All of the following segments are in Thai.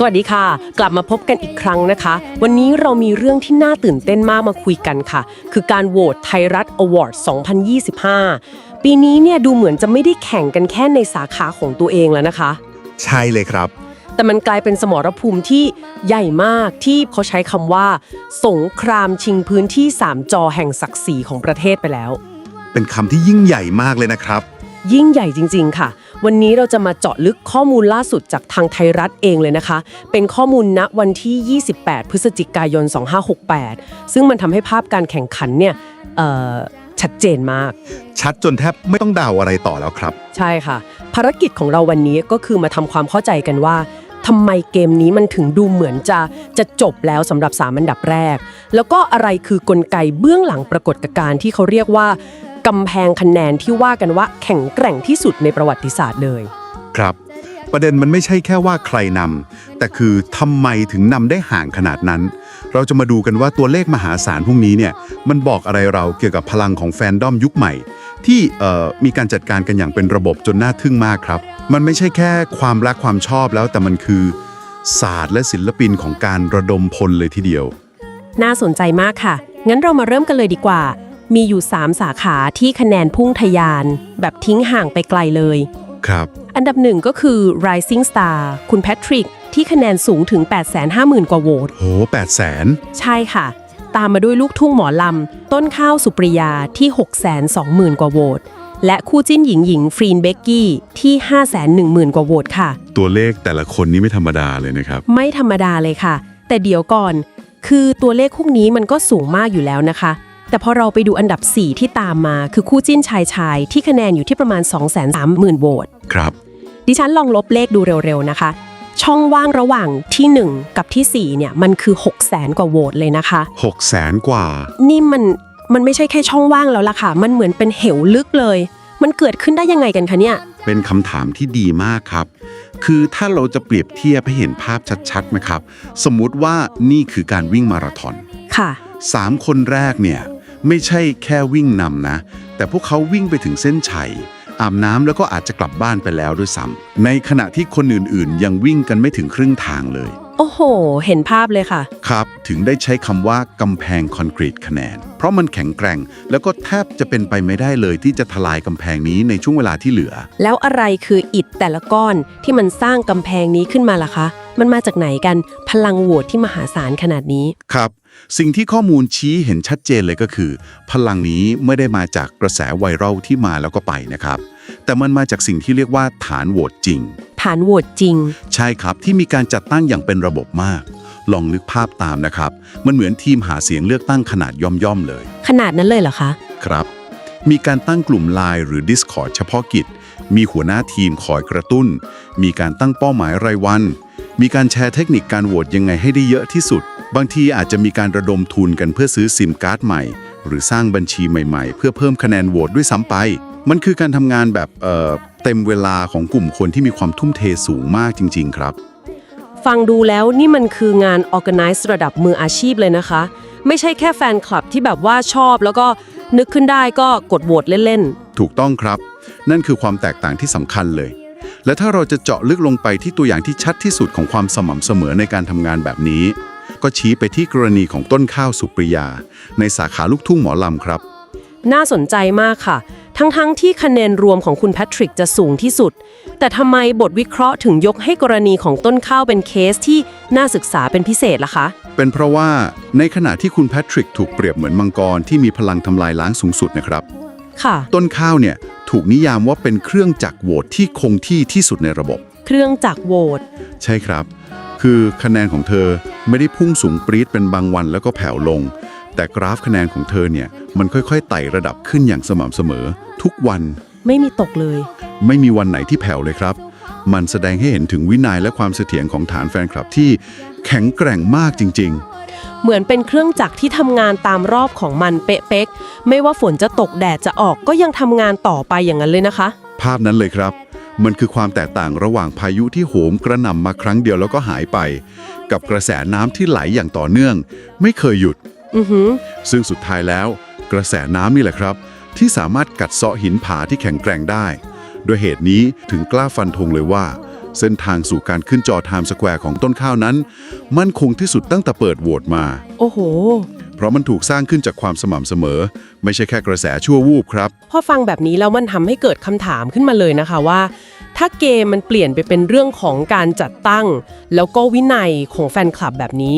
สวัสดีค่ะ กลับมาพบกันอีกครั้งนะคะ วันนี้เรามีเรื่องที่น่าตื่นเต้นมากมาคุยกันค่ะ คือการโหวตไทยรัฐอวอร์ด 2025 ปีนี้เนี่ยดูเหมือนจะไม่ได้แข่งกันแค่ในสาขาของตัวเองแล้วนะคะ ใช่เลยครับ แต่มันกลายเป็นสมรภูมิที่ใหญ่มากที่เขาใช้คำว่า สงครามชิงพื้นที่สามจอแห่งศักดิ์ศรีของประเทศไปแล้ว เป็นคำที่ยิ่งใหญ่มากเลยนะครับ ยิ่งใหญ่จริง ๆ ค่ะ วันนี้เราจะมาเจาะลึกข้อมูลล่าสุดจากทางไทยรัฐเองเลยนะคะ เป็นข้อมูลณวันที่ 28 พฤศจิกายน 2568 ซึ่งมันทำให้ภาพการแข่งขันเนี่ยเอ่อชัดเจนมาก ชัดจนแทบไม่ต้องเดาอะไรต่อแล้วครับ ใช่ค่ะ ภารกิจของเราวันนี้ก็คือมาทำความเข้าใจกันว่าทำไมเกมนี้มันถึงดูเหมือนจะจะจบแล้วสำหรับสามอันดับแรก แล้วก็อะไรคือกลไกเบื้องหลังปรากฏการณ์ที่เขาเรียกว่า กำแพงคะแนนที่ว่ากันว่าแข็งแกร่งที่สุดในประวัติศาสตร์เลย ครับ ประเด็นมันไม่ใช่แค่ว่าใครนำแต่คือทำไมถึงนำได้ห่างขนาดนั้น เราจะมาดูกันว่าตัวเลขมหาศาลพวกนี้เนี่ยมันบอกอะไรเราเกี่ยวกับพลังของแฟนดอมยุคใหม่ ที่เอ่อมีการจัดการกันอย่างเป็นระบบจนน่าทึ่งมากครับ มันไม่ใช่แค่ความรักความชอบแล้วแต่มันคือ ศาสตร์และศิลปินของการระดมพลเลยทีเดียว น่าสนใจมากค่ะ งั้นเรามาเริ่มกันเลยดีกว่า มีอยู่ 3 สาขาที่คะแนนพุ่งทะยาน แบบทิ้งห่างไปไกลเลย ครับ อันดับหนึ่งก็คือ Rising Star คุณแพทริก ที่คะแนนสูงถึง 850,000 กว่าโหวต โหแปดแสนใช่ค่ะ ตามมาด้วยลูกทุ่งหมอลำ ต้นข้าวสุปริยาที่ 620,000 กว่าโหวต และคู่จิ้นหญิงหญิงฟรีนเบกกี้ที่ 510,000 กว่าโหวตค่ะ ตัวเลขแต่ละคนนี้ไม่ธรรมดาเลยนะครับ ไม่ธรรมดาเลยค่ะ แต่เดี๋ยวก่อน คือตัวเลขพวกนี้มันก็สูงมากอยู่แล้วนะคะ แต่พอเราไปดูอันดับ 4 ที่ตามมาคือคู่จิ้นชายชายที่คะแนนอยู่ที่ประมาณ 230,000โหวตครับ ดิฉันลองลบเลขดูเร็วๆนะคะ ช่องว่างระหว่างที่ 1 กับที่ 4 เนี่ยมันคือ 6 0 0 0 0 0 กว่าโหวตเลยนะคะหกแสนกว่า นี่มันมันไม่ใช่แค่ช่องว่างแล้วล่ะค่ะ มันเหมือนเป็นเหวลึกเลย มันเกิดขึ้นได้ยังไงกันคะเนี่ย เป็นคำถามที่ดีมากครับ คือถ้าเราจะเปรียบเทียบให้เห็นภาพชัดๆนะครับ สมมุติว่านี่คือการวิ่งมาราธอนค่ะ สามคนแรกเนี่ย ไม่ใช่แค่วิ่งนำนะ แต่พวกเขาวิ่งไปถึงเส้นชัย อาบน้ำแล้วก็อาจจะกลับบ้านไปแล้วด้วยซ้ำในขณะที่คนอื่นๆ ยังวิ่งกันไม่ถึงครึ่งทางเลย โอ้โห เห็นภาพเลยค่ะ ครับ ถึงได้ใช้คำว่ากำแพงคอนกรีตคะแนน เพราะมันแข็งแกร่ง แล้วก็แทบจะเป็นไปไม่ได้เลยที่จะทลายกำแพงนี้ในช่วงเวลาที่เหลือ แล้วอะไรคืออิฐแต่ละก้อนที่มันสร้างกำแพงนี้ขึ้นมาล่ะคะ มันมาจากไหนกันพลังโหวตที่มหาศาลขนาดนี้ ครับ สิ่งที่ข้อมูลชี้เห็นชัดเจนเลยก็คือ พลังนี้ไม่ได้มาจากกระแสไวรัลที่มาแล้วก็ไปนะครับ แต่มันมาจากสิ่งที่เรียกว่าฐานโหวตจริง ฐานโหวตจริง ใช่ครับที่มีการจัดตั้งอย่างเป็นระบบมาก ลองนึกภาพตามนะครับ มันเหมือนทีมหาเสียงเลือกตั้งขนาดย่อมๆเลย ขนาดนั้นเลยเหรอคะ ครับ มีการตั้งกลุ่มไลน์หรือ Discord เฉพาะกิจ มีหัวหน้าทีมคอยกระตุ้น มีการตั้งเป้าหมายรายวัน มีการแชร์เทคนิคการโหวตยังไงให้ได้เยอะที่สุด บางทีอาจจะมีการระดมทุนกันเพื่อซื้อซิมการ์ดใหม่ หรือสร้างบัญชีใหม่ๆ เพื่อเพิ่มคะแนนโหวตด้วยซ้ำไป มันคือการทำงานแบบเอ่อเต็มเวลาของกลุ่มคนที่มีความทุ่มเทสูงมากจริง ๆ ครับ ฟังดูแล้วนี่มันคืองาน organize ระดับมืออาชีพเลยนะคะ ไม่ใช่แค่แฟนคลับที่แบบว่าชอบ แล้วก็นึกขึ้นได้ก็กดโหวตเล่นถูกต้องครับ นั่นคือความแตกต่างที่สำคัญเลยและถ้าเราจะเจาะลึกลงไปที่ตัวอย่างที่ชัดที่สุดของความสม่ำเสมอในการทำงานแบบนี้ ก็ชี้ไปที่กรณีของต้นข้าวสุปริยา ในสาขาลูกทุ่งหมอลำครับๆน่าสนใจมากค่ะ ทั้งๆที่คะแนนรวมของคุณแพทริกจะสูงที่สุด แต่ทำไมบทวิเคราะห์ถึงยกให้กรณีของต้นข้าวเป็นเคสที่น่าศึกษาเป็นพิเศษล่ะคะ เป็นเพราะว่าในขณะที่คุณแพทริกถูกเปรียบเหมือนมังกรที่มีพลังทำลายล้างสูงสุดนะครับ ค่ะ ต้นข้าวเนี่ยถูกนิยามว่าเป็นเครื่องจักรโหวตที่คงที่ที่สุดในระบบ เครื่องจักรโหวต ใช่ครับ คือคะแนนของเธอ ไม่ได้พุ่งสูงปรี๊ดเป็นบางวันแล้วก็แผ่วลง แต่กราฟคะแนนของเธอเนี่ยมันค่อยๆไต่ระดับขึ้นอย่างสม่ำเสมอ ทุกวันไม่มีตกเลย ไม่มีวันไหนที่แผ่วเลยครับ มันแสดงให้เห็นถึงวินัยและความเสถียรของฐานแฟนคลับที่แข็งแกร่งมากจริงเหมือนเป็นเครื่องจักรที่ทำงานตามรอบของมันเป๊ะๆไม่ว่าฝนจะตกแดดจะออกก็ยังทำงานต่อไปอย่างนั้นเลยนะคะๆภาพนั้นเลยครับ มันคือความแตกต่างระหว่างพายุที่โหมกระหน่ำมาครั้งเดียวแล้วก็หายไป กับกระแสน้ำที่ไหลอย่างต่อเนื่อง ไม่เคยหยุดอือหือซึ่งสุดท้ายแล้ว กระแสน้ำนี่แหละครับ ที่สามารถกัดเซาะหินผาที่แข็งแกร่งได้ โดยเหตุนี้ถึงกล้าฟันธงเลยว่า เส้นทางสู่การขึ้นจอไทม์สแควร์ของต้นข้าวนั้น มั่นคงที่สุดตั้งแต่เปิดโหวตมา โอ้โห เพราะมันถูกสร้างขึ้นจากความสม่ำเสมอ ไม่ใช่แค่กระแสชั่ววูบครับ พอฟังแบบนี้แล้วมันทำให้เกิดคำถามขึ้นมาเลยนะคะว่า ถ้าเกมมันเปลี่ยนไปเป็นเรื่องของการจัดตั้ง แล้วก็วินัยของแฟนคลับแบบนี้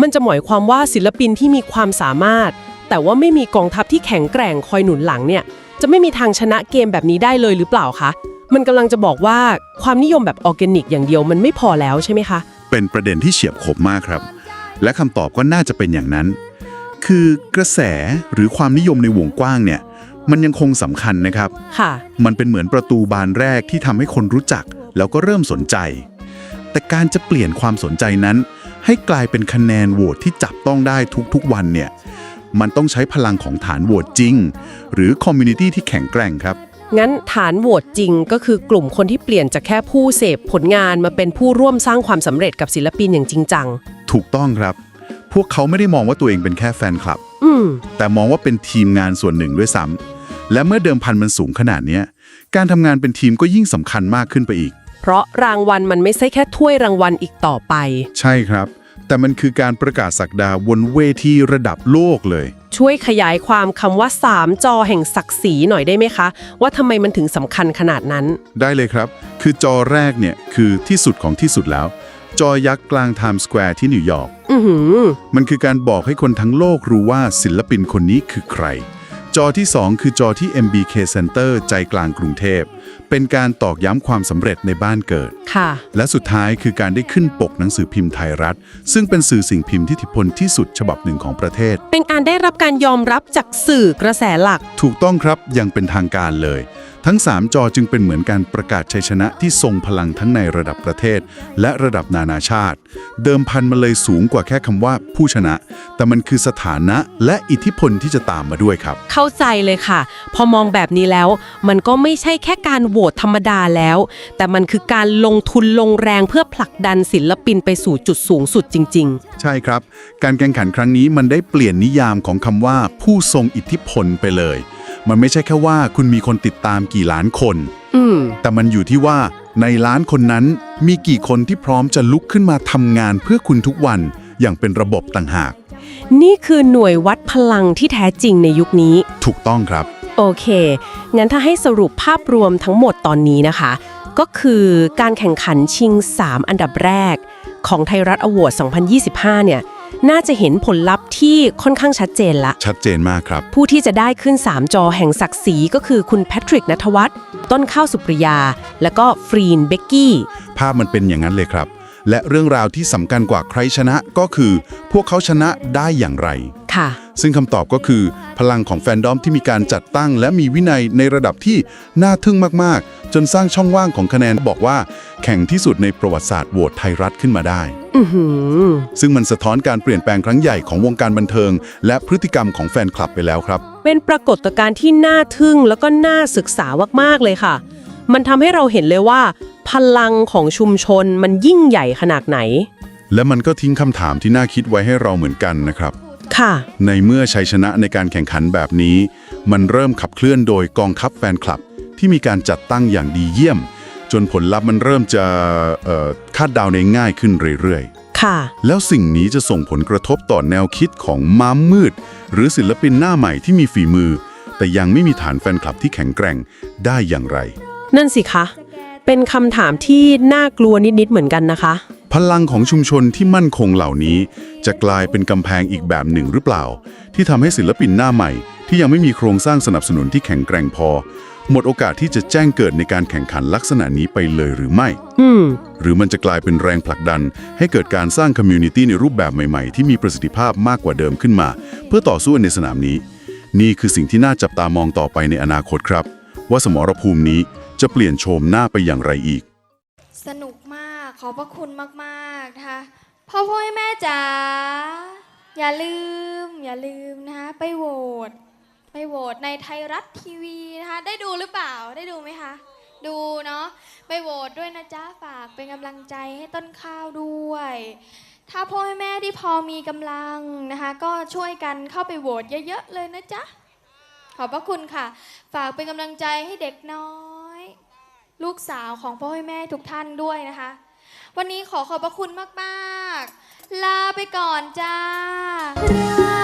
มันจะหมายความว่าศิลปินที่มีความสามารถ แต่ว่าไม่มีกองทัพที่แข็งแกร่งคอยหนุนหลังเนี่ยจะไม่มีทางชนะเกมแบบนี้ได้เลยหรือเปล่าคะมันกำลังจะบอกว่าความนิยมแบบออร์แกนิก อย่างเดียวมันไม่พอแล้วใช่ไหมคะ เป็นประเด็นที่เฉียบคมมากครับ และคำตอบก็น่าจะเป็นอย่างนั้น คือกระแสหรือความนิยมในวงกว้างเนี่ยมันยังคงสำคัญนะครับ ค่ะ มันเป็นเหมือนประตูบานแรกที่ทำให้คนรู้จัก แล้วก็เริ่มสนใจ แต่การจะเปลี่ยนความสนใจนั้น ให้กลายเป็นคะแนนโหวตที่จับต้องได้ทุกๆวันเนี่ยมันต้องใช้พลังของฐานโหวตจริง หรือคอมมูนิตี้ที่แข็งแกร่งครับ งั้นฐานโหวตจริงก็คือกลุ่มคนที่เปลี่ยนจากแค่ผู้เสพผลงานมาเป็นผู้ร่วมสร้างความสำเร็จกับศิลปินอย่างจริงจัง ถูกต้องครับ พวกเขาไม่ได้มองว่าตัวเองเป็นแค่แฟนคลับ อืม แต่มองว่าเป็นทีมงานส่วนหนึ่งด้วยซ้ำและเมื่อเดิมพันมันสูงขนาดเนี้ยการทำงานเป็นทีมก็ยิ่งสำคัญมากขึ้นไปอีก เพราะรางวัลมันไม่ใช่แค่ถ้วยรางวัลอีกต่อไป ใช่ครับ แต่มันคือการประกาศสักดาบนเวทีระดับโลกเลย ช่วยขยายความคำว่า 3 จอแห่งศักดิ์ศรีหน่อยได้ไหมคะ ว่าทำไมมันถึงสำคัญขนาดนั้น ได้เลยครับ คือจอแรกเนี่ยคือที่สุดของที่สุดแล้ว จอยักษ์กลางไทม์สแควร์ที่นิวยอร์กอือหือมันคือการบอกให้คนทั้งโลกรู้ว่าศิลปินคนนี้คือใคร จอที่ 2 คือจอที่ MBK Center ใจกลางกรุงเทพ เป็นการตอกย้ำความสำเร็จในบ้านเกิดค่ะและสุดท้ายคือการได้ขึ้นปกหนังสือพิมพ์ไทยรัฐ ซึ่งเป็นสื่อสิ่งพิมพ์ที่อิทธิพลที่สุดฉบับหนึ่งของประเทศ เป็นการได้รับการยอมรับจากสื่อกระแสหลัก ถูกต้องครับอยังเป็นทางการเลย ทั้ง 3 จอจึงเป็นเหมือนการประกาศชัยชนะที่ทรงพลังทั้งในระดับประเทศ และระดับนานาชาติ เดิมพันมันเลยสูงกว่าแค่คำว่าผู้ชนะ แต่มันคือสถานะและอิทธิพลที่จะตามมาด้วยครับ เข้าใจเลยค่ะ พอมองแบบนี้แล้ว มันก็ไม่ใช่แค่การโหวตธรรมดาแล้ว แต่มันคือการลงทุนลงแรงเพื่อผลักดันศิลปินไปสู่จุดสูงสุดจริงใช่ครับ การแข่งขันครั้งนี้มันได้เปลี่ยนนิยามของคำว่า ผู้ทรงอิทธิพลไปเลย มันไม่ใช่แค่ว่าคุณมีคนติดตามกี่ล้านคนๆอืม แต่มันอยู่ที่ว่าในล้านคนนั้นมีกี่คนที่พร้อมจะลุกขึ้นมาทำงานเพื่อคุณทุกวันอย่างเป็นระบบต่างหาก นี่คือหน่วยวัดพลังที่แท้จริงในยุคนี้ ถูกต้องครับ โอเค งั้นถ้าให้สรุปภาพรวมทั้งหมดตอนนี้นะคะ ก็คือการแข่งขันชิง 3 อันดับแรก ของไทยรัฐอวอร์ด2025 เนี่ย น่าจะเห็นผลลัพธ์ที่ค่อนข้างชัดเจนละ ชัดเจนมากครับ ผู้ที่จะได้ขึ้น 3 จอแห่งศักดิ์ศรีก็คือคุณแพทริกนัทวัฒน์ต้นข้าวสุปริยา และก็ฟรีนเบกกี้ ภาพมันเป็นอย่างนั้นเลยครับ และเรื่องราวที่สำคัญกว่าใครชนะก็คือ พวกเขาชนะได้อย่างไร ค่ะ ซึ่งคำตอบก็คือ พลังของแฟนดอมที่มีการจัดตั้ง และมีวินัยในระดับที่น่าทึ่งมากๆ จนสร้างช่องว่างของคะแนนบอกว่า แข่งที่สุดในประวัติศาสตร์โหวตไทยรัฐขึ้นมาได้ อือหือ ซึ่งมันสะท้อนการเปลี่ยนแปลงครั้งใหญ่ของวงการบันเทิง และพฤติกรรมของแฟนคลับไปแล้วครับ เป็นปรากฏการณ์ที่น่าทึ่งแล้วก็น่าศึกษามากๆเลยค่ะ มันทำให้เราเห็นเลยว่า พลังของชุมชนมันยิ่งใหญ่ขนาดไหน และมันก็ทิ้งคำถามที่น่าคิดไว้ให้เราเหมือนกันนะครับ ค่ะ ในเมื่อชัยชนะในการแข่งขันแบบนี้ มันเริ่มขับเคลื่อนโดยกองทัพแฟนคลับ ที่มีการจัดตั้งอย่างดีเยี่ยม จนผลลัพธ์มันเริ่มจะเอ่อคาดเดาได้ง่ายขึ้นเรื่อยค่ะๆแล้วสิ่งนี้จะส่งผลกระทบต่อแนวคิดของม้ามมืด หรือศิลปินหน้าใหม่ที่มีฝีมือ แต่ยังไม่มีฐานแฟนคลับที่แข็งแกร่งได้อย่างไร นั่นสิคะ เป็นคำถามที่น่ากลัวนิดๆเหมือนกันนะคะ พลังของชุมชนที่มั่นคงเหล่านี้ จะกลายเป็นกำแพงอีกแบบหนึ่งหรือเปล่า ที่ทำให้ศิลปินหน้าใหม่ ที่ยังไม่มีโครงสร้างสนับสนุนที่แข็งแกร่งพอ หมดโอกาสที่จะแจ้งเกิดในการแข่งขันลักษณะนี้ไปเลยหรือไม่ อืม หรือมันจะกลายเป็นแรงผลักดัน ให้เกิดการสร้างคอมมูนิตี้ในรูปแบบใหม่ๆ ที่มีประสิทธิภาพมากกว่าเดิมขึ้นมา เพื่อต่อสู้ในสนามนี้ นี่คือสิ่งที่น่าจับตามองต่อไปในอนาคตครับ ว่าสมรภูมินี้ จะเปลี่ยนโฉมหน้าไปอย่างไรอีก สนุกมากขอบพระคุณมากๆนะคะพ่อพ่อแม่จ๋าอย่าลืม อย่าลืมนะคะไปโหวตไปโหวตในไทยรัฐทีวีนะคะ ได้ดูหรือเปล่าได้ดูไหมคะ ดูเนาะไปโหวตด้วยนะจ๊ะฝากเป็นกำลังใจให้ต้นข้าวด้วย ถ้าพ่อแม่ที่พอมีกำลังนะคะ ก็ช่วยกันเข้าไปโหวตเยอะๆเลยนะจ๊ะขอบพระคุณค่ะ ฝากเป็นกำลังใจให้เด็กน้อย ลูกสาวของพ่อแม่ทุกท่านด้วยนะคะ วันนี้ขอขอบพระคุณมาก ๆ ลาไปก่อนจ้า